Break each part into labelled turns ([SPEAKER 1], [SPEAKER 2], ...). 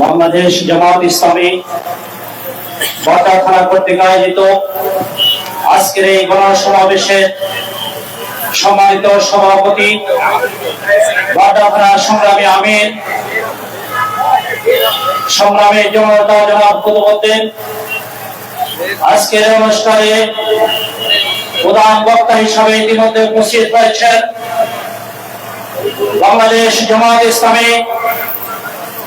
[SPEAKER 1] বাংলাদেশ জামাত ইসলামী বাটা থানা কর্তৃক আয়োজিত আজকের এই গণসমাবেশে সম্মানিত সভাপতি বাটা থানা সংগ্রামী আমির, সংগ্রামী জনতা জনাব কুতুবুদ্দিন আজকের অনুষ্ঠানে প্রধান বক্তা হিসাবে ইতিমধ্যে উপস্থিত হয়েছেন বাংলাদেশ জামাত ইসলামী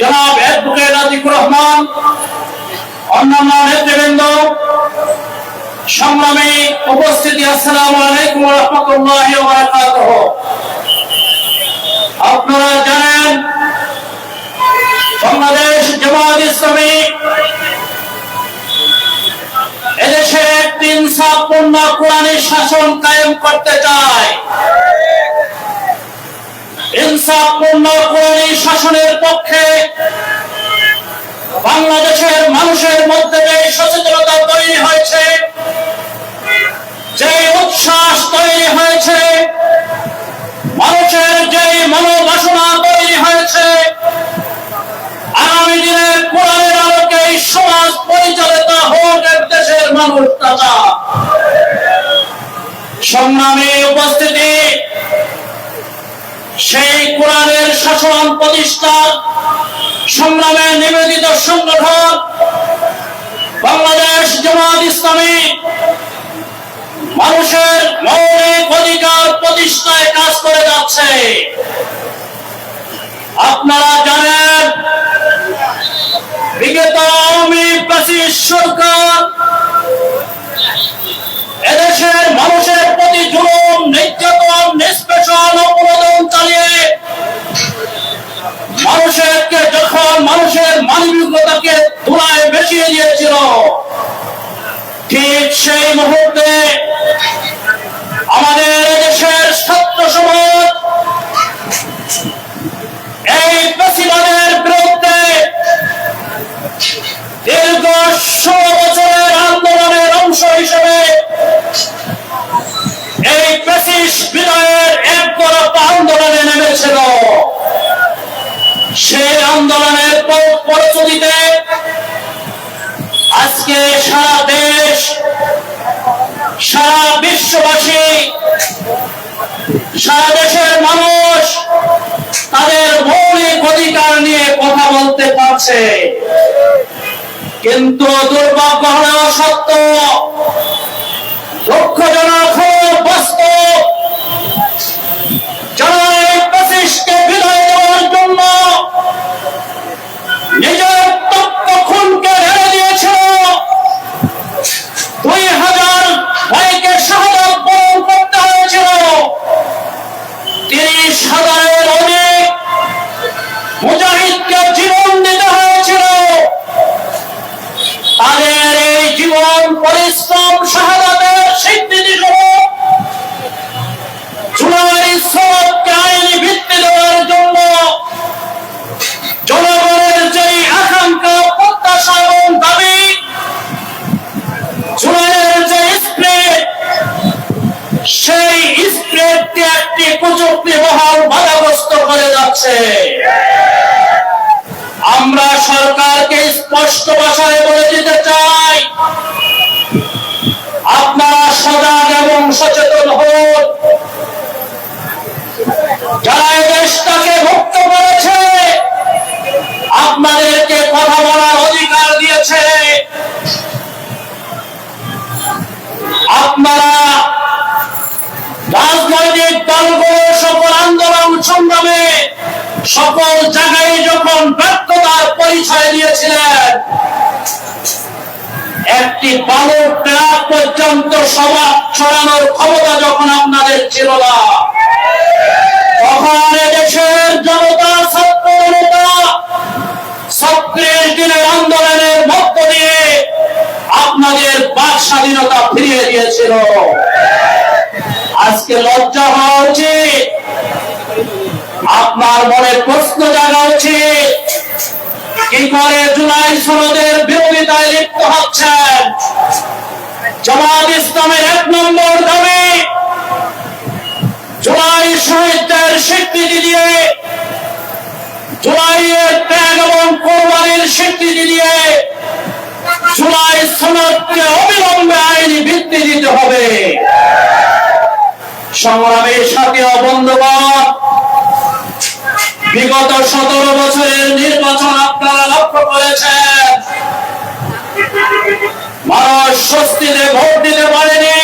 [SPEAKER 1] জনাব অ্যাডভোকেট আতিকুর রহমান, অন্যান্য নেতৃবৃন্দ, সংগ্রামী উপস্থিতি, আসসালামু আলাইকুম রাহমাতুল্লাহি আপনারা জানেন, বাংলাদেশ জামাত ইসলামী এদেশে একটি ইনসাফপূর্ণ কোরআনী শাসন কায়েম করতে চায়। শাসনের পক্ষে বাংলাদেশের মানুষের মধ্যে যে সচেতনতা তৈরি হয়েছে, যে উচ্ছ্বাস তৈরি হয়েছে, মানুষের যে মনোবাসনা তৈরি হয়েছে, আগামী দিনে কোরআনের আলোকে সমাজ পরিচালিত হোক এক দেশের মানুষ তারা সংগ্রামী উপস্থিতি সেই কোরআনের শাসন প্রতিষ্ঠার সংগ্রামে নিবেদিত সংগঠন, বাংলাদেশ জামাত ইসলামী মানুষের মৌলিক অধিকার প্রতিষ্ঠায় কাজ করে যাচ্ছে। আপনারা জানেন, বিগত আওয়ামী প্রাচীর সরকার এদেশের মানুষের প্রতি জুলুম, নির্যাতন, নিষ্পেষণ ধুলায় বেশিয়ে দিয়েছিল ঠিক সেই মুহূর্তে আজকে সারা দেশ, সারা বিশ্ববাসী, সারা দেশের মানুষ তাদের মৌলিক অধিকার নিয়ে কথা বলতে পারছে। কিন্তু দুর্ভাগ্য হলেও সত্য দুঃখজনক যাচ্ছে আমরা সরকারকে স্পষ্ট ভাষায় বলে দিতে চাই। আপনারা সজাগ এবং সচেতন হন। যারা দেশটাকে মুক্ত করেছে, আপনাদেরকে কথা বলার অধিকার দিয়েছে। আপনারা সকল জায়গায় যখন ব্যর্থতার পরিচয় দিয়েছিলেন, একটি বালক ট্রাক পর্যন্ত সভা ছড়ানোর ক্ষমতা যখন আপনাদের ছিল না, তখন দেশের জনতা, ছাত্র নেতা ছত্রিশ দিনের আন্দোলনের মধ্য দিয়ে আপনাদের বাক স্বাধীনতা ফিরিয়ে দিয়েছিল। আজকে লজ্জা হওয়া উচিত। আপনার মনে প্রশ্ন জানা উচিত কি করে জুলাই সনদের বিরোধিতায় লিপ্ত হচ্ছেন? জামাত ইসলামের এক নম্বর দাবি, জুলাই শহীদদের স্বীকৃতি দিয়ে, জুলাইয়ের ত্যাগ এবং কোরবানির স্বীকৃতি দিয়ে জুলাই সনদকে অবিলম্বে আইনি ভিত্তি দিতে হবে। সংগ্রামের সাথে বন্ধুবান বিগত সতেরো বছরের নির্বাচন আপনারা লক্ষ্য করেছেন। মানুষ স্বস্তিতে ভোট দিতে পারেনি।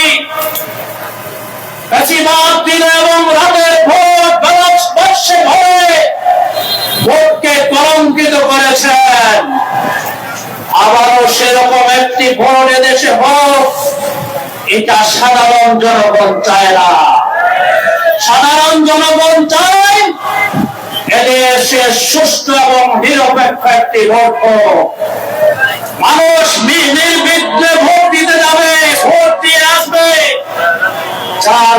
[SPEAKER 1] বেশিরভাগ দিনে এবং রাতের ভোট বাক্সে ভরে ভোটকে কলঙ্কিত করেছেন। আবারও সেরকম একটি ভোট এদেশে হোক, এটা সাধারণ জনগণ চায় না। সাধারণ জনগণ চায় এদেশে সুষ্ঠু এবং নিরপেক্ষ একটি ভোট। মানুষ নির্বিঘ্নে ভোট যাবে ভোট দিয়ে যার